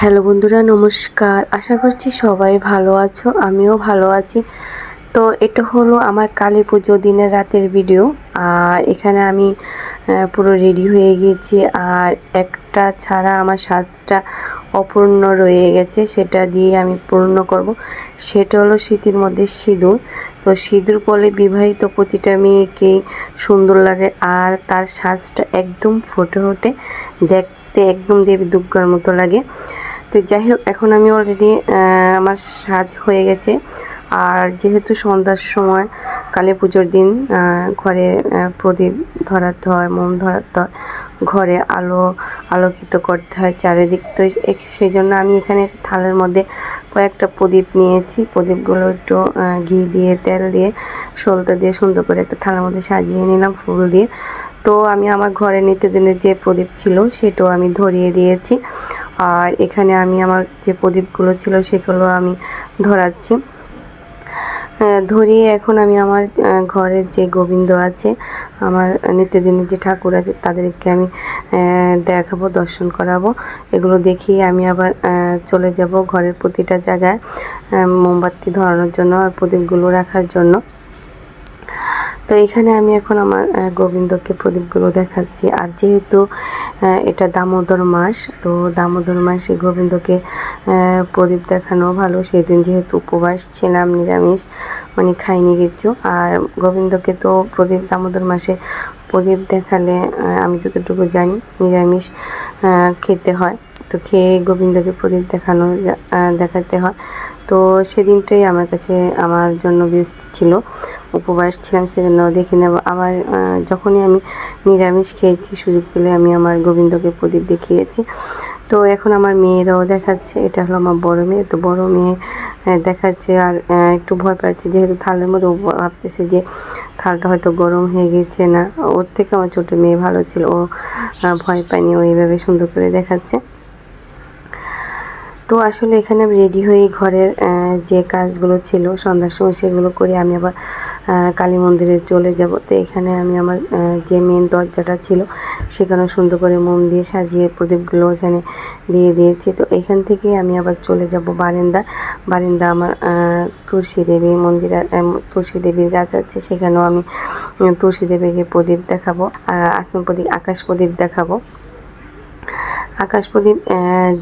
Hello বন্ধুরা, নমস্কার। আশা করছি সবাই ভালো আছো, আমিও ভালো আছি। তো এটা হলো আমার কালী পুজো দিনের রাতের ভিডিও আর এখানে আমি পুরো রেডি হয়ে গিয়েছি। আর একটা ছাড়া আমার সাজটা অপূর্ণ রয়ে গেছে, সেটা দিয়ে আমি পূর্ণ করব। সেটা হলো শীতের মধ্যে সিঁদুর। তো সিঁদুর পরে বিবাহিত প্রতিটা মেয়েকেই সুন্দর লাগে। আর তার সাজটা একদম ফুটে ওঠে, দেখতে একদম দেবী দুর্গার মতো লাগে। তো যাই হোক, এখন আমি অলরেডি আমার সাজ হয়ে গেছে। আর যেহেতু সন্ধ্যার সময় কালী পুজোর দিন ঘরে প্রদীপ ধরাতে হয়, মোম ধরাতে হয়, ঘরে আলো, আলোকিত করতে হয় চারিদিক। তো সেই জন্য আমি এখানে থালের মধ্যে কয়েকটা প্রদীপ নিয়েছি। প্রদীপগুলো একটু ঘি দিয়ে, তেল দিয়ে সলতে দিয়ে সুন্দর করে একটা থালার মধ্যে সাজিয়ে নিলাম ফুল দিয়ে। তো আমি আমার ঘরে নিত্যদিনের যে প্রদীপ ছিল, সেটাও আমি ধরিয়ে দিয়েছি। আর এখানে আমি আমার যে প্রদীপগুলো ছিল সেগুলো আমি ধরাচ্ছি। ধরিয়ে এখন আমি আমার ঘরের যে গোবিন্দ আছে, আমার নিত্যদিনের যে ঠাকুর আছে, তাদেরকে আমি দেখাবো, দর্শন করাবো। এগুলো দেখিয়ে আমি আবার চলে যাব ঘরের প্রতিটা জায়গায় মোমবাতি ধরানোর জন্য আর প্রদীপগুলো রাখার জন্য। তো এখানে আমি এখন আমার গোবিন্দকে প্রদীপগুলো দেখাচ্ছি। আর যেহেতু এটা দামোদর মাস, তো দামোদর মাসে গোবিন্দকে প্রদীপ দেখানো ভালো। সেদিন যেহেতু উপবাস ছিলাম, নিরামিষ মানে খাইনি কিচ্ছু আর গোবিন্দকে তো প্রদীপ, দামোদর মাসে প্রদীপ দেখালে আমি যতটুকু জানি নিরামিষ খেতে হয়। তো খেয়ে গোবিন্দকে প্রদীপ দেখানো দেখাতে হয়। তো সেদিনটাই আমার কাছে, আমার জন্য বেস্ট ছিল। উপবাস ছিলাম সেজন্য দেখে নেব আবার যখনই আমি নিরামিষ খেয়েছি, সুযোগ পেলে আমি আমার গোবিন্দকে প্রদীপ দেখিয়েছি। তো এখন আমার মেয়েরাও দেখাচ্ছে, এটা হলো আমার বড় মেয়ে। তো বড় মেয়ে দেখাচ্ছে আর একটু ভয় পাচ্ছে, যেহেতু থালের মধ্যে ভাবতেছে যে থালটা হয়তো গরম হয়ে গেছে না। ওর থেকে আমার ছোটো মেয়ে ভালো ছিল, ও ভয় পায়নি, ও এইভাবে সুন্দর করে দেখাচ্ছে। তো আসলে এখানে আমি রেডি হয়ে ঘরের যে কাজগুলো ছিল, সন্ধ্যার সময় সেগুলো করে আমি আবার কালী মন্দিরে চলে যাব। তো এখানে আমি আমার যে মেন দরজাটা ছিল, সেখানে সুন্দর করে মোম দিয়ে সাজিয়ে প্রদীপগুলো এখানে দিয়ে দিয়েছি। তো এখান থেকে আমি আবার চলে যাব বারান্দা। বারান্দা আমার তুলসী দেবী মন্দির তুলসী দেবীর গাছ আছে, সেখানেও আমি তুলসী দেবীকে প্রদীপ দেখাবো আসমান প্রদীপ, আকাশ প্রদীপ দেখাবো। আকাশ প্রদীপ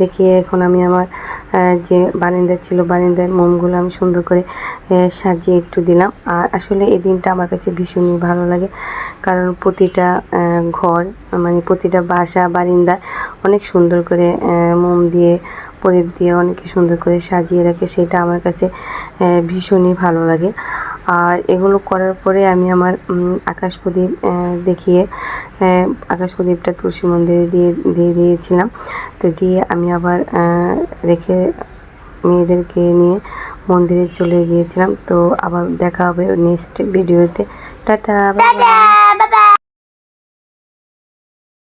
দেখিয়ে এখন আমি আমার যে বারিন্দা ছিল বারিন্দার মোমগুলো আমি সুন্দর করে সাজিয়ে একটু দিলাম। আর আসলে এই দিনটা আমার কাছে ভীষণই ভালো লাগে। কারণ প্রতিটা ঘর মানে প্রতিটা বাসা, বারিন্দা অনেক সুন্দর করে মোম দিয়ে, প্রদীপ দিয়ে অনেকে সুন্দর করে সাজিয়ে রাখে। সেটা আমার কাছে ভীষণই ভালো লাগে। আর এগুলো করার পরে আমি আমার আকাশ প্রদীপ দেখিয়ে আকাশ প্রদীপটা তুলসী মন্দিরে দিয়ে দিয়ে দিয়েছিলাম। তো দিয়ে আমি আবার রেখে মেয়েদেরকে নিয়ে মন্দিরে চলে গিয়েছিলাম। তো আবার দেখা হবে নেক্সট ভিডিওতে টাটা